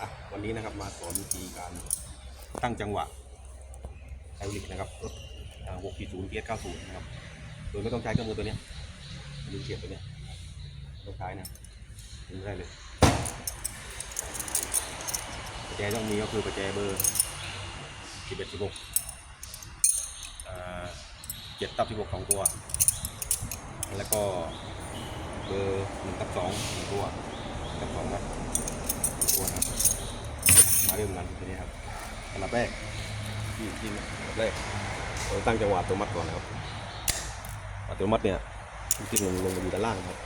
อะวันนี้นะครับมาสอนวิธีการตั้งจังหวะไฮดรอลิกนะครับรถ640 PS 90นะครับ โดยไม่ต้องใช้เครื่องมือตัวนี้ยมือเสียบตัวนี้ต้องใช้นะดึงได้เลยประแจต้องมีก็คือประแจเบอร์ 11 16อ่า7ตับ16ของตัว แล้วก็เบอร์1ตับ2ของตัวตับ2นะ ตัวนะครับ มาเริ่มกันทีนี้ครับอันดับแรกที่ที่อันดับแรกเราตั้งจังหวะอัตโนมัติก่อนนะครับอัตโนมัติเนี่ยจริงๆลงลงมาอยู่ด้านล่างครับ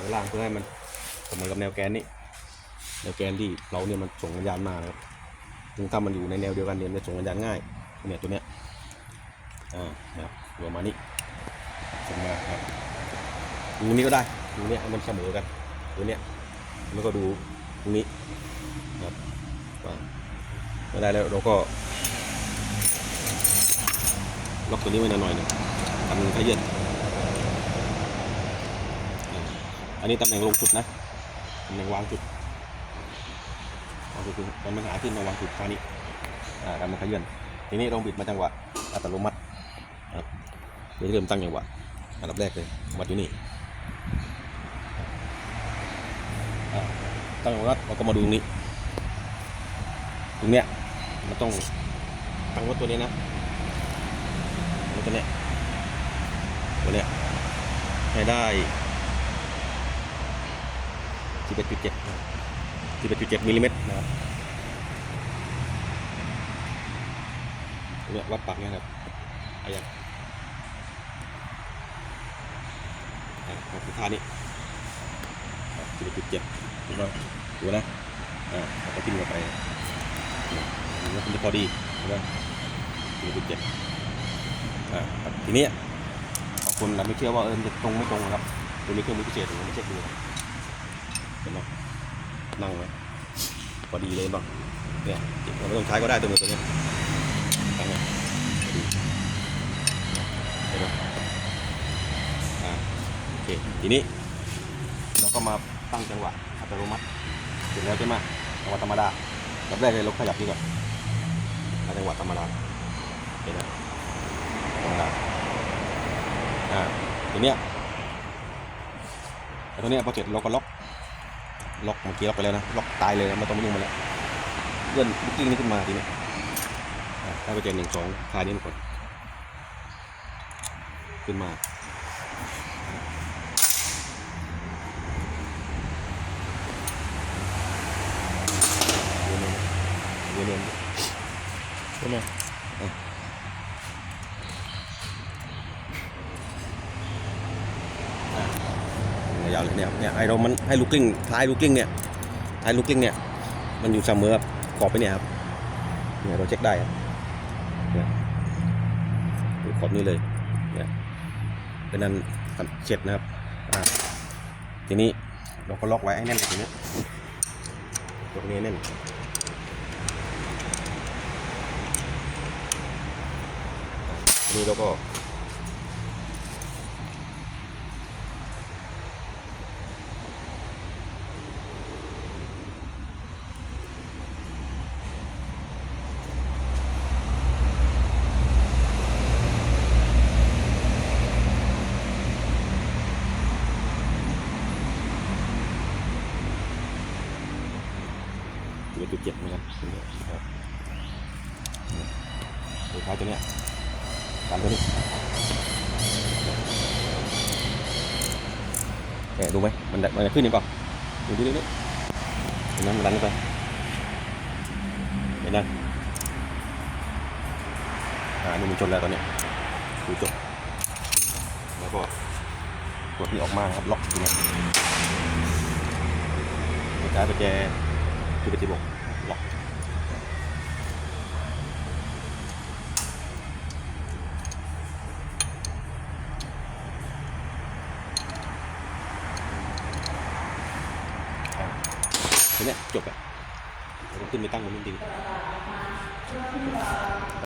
ด้านล่างเพื่อให้มันเสมอกับแนวแกนนี่แนวแกนที่เราเนี่ยมันส่งสัญญาณมานะครับซึ่งถ้ามันอยู่ในแนวเดียวกันเนี่ยมันจะส่งสัญญาณง่ายเนี่ยตัวเนี้ยอ่านะครับประมานี้ส่งมาครับตรงนี้ก็ได้ตรงเนี้ยให้มันเสมอกันตัวเนี้ยแล้วก็ดู รงนี้ครับว่าไม่ได้แล้วเราก็ล็อกตัวนี้ไว้หน่อยหนึ่งทำขยื่นอันนี้ตำแหน่งลงจุดนะตำแหน่งวางจุดวางจุดคือมันไม่หาขึ้นมาวางจุดท่านี้อ่าทำมันขยืนทีนี้เราบิดมาจังหวะอัตโนมัติครับเดี๋ยวเริ่มตั้งจังหวะอันดับแรกเลยวัดอยู่นี่ ตั้งวัดเราก็มาดูตรงนี้ ตรงเนี้ยมันต้องตั้งวัดตัวนี้นะวัดตัวเนี้ยตัวเนี้ยให้ได้11.7 11.7มิลลิเมตรนะครับตัวเนี้ยวัดปากเนี่ยครับอายังอ่าวัดที่ท่านี้11.7ดูนะดู ถูกไหมดูนะอ่าแล้วก็ทิ้งลงไปนี่มันจะพอดีนะสี่จุดเจ็ดอ่าครับทีนี้บางคนเราไม่เชื่อว่าเออจะตรงไม่ตรงครับตัวนี้เครื่องมือพิเศษผมเช็คดูเห็นไหมนั่งไหมพอดีเลยบ้างเนี่ยเราไม่ต้องใช้ก็ได้ตัวมือตัวนี้เห็นไหมอ่าโอเคทีนี้เราก็มาตั้งจังหวะ อัตโนมัติเสร็จแล้วใช่ไหมจังหวะธรรมดาแบบแรกเลยเราขยับนี่ก่อนเอาจังหวะธรรมดาเห็นไหมธรรมดาอ่าทีเนี้ยไอ้ตัวเนี้ยพอเสร็จเราก็ล็อกล็อกเมื่อกี้ล็อกไปแล้วนะล็อกตายเลยนะไม่ต้องมายุ่งมันแล้วเลื่อนลูกกิ้งนี้ขึ้นมาทีนี้อ่าถ้าไปเจนหนึ่งสองคลายนี้มันก่อนขึ้นมา เรียนใช่ไหมยาวเลยเนี่ยเนี่ยไอเรามันให้ลูกกลิ้งท้ายลูกกลิ้งเนี่ยท้ายลูกกลิ้งเนี่ย มันอยู่เสมอกับขอบไปเนี่ยครับเนี่ยเราเช็คได้ครับเนี่ยดูขอบนี้เลยเนี่ยเป็นนั้นเช็ดนะครับอ่าทีนี้เราก็ล็อกไว้ให้แน่นทีนี้ตรงนี้แน่น นี่แล้วก็จุดเจ็ดนะครับตรงนี้ครับตัวท้ายตัวเนี้ย ตามตัวนี้แกะดูไหมมันได้มันจะขึ้นหรือเปล่าดูดิดิเห็นไหมมันดันขึ้นไปเห็นไหมอ่านี่มันชนแล้วตอนนี้ดูจบแล้วก็กดนี่ออกมาครับล็อกอยู่เนี่ยใช้ประแจจุดที่บอกล็อก เนี่ยจบอะเราขึ้นไปตั้งบนนู้นดี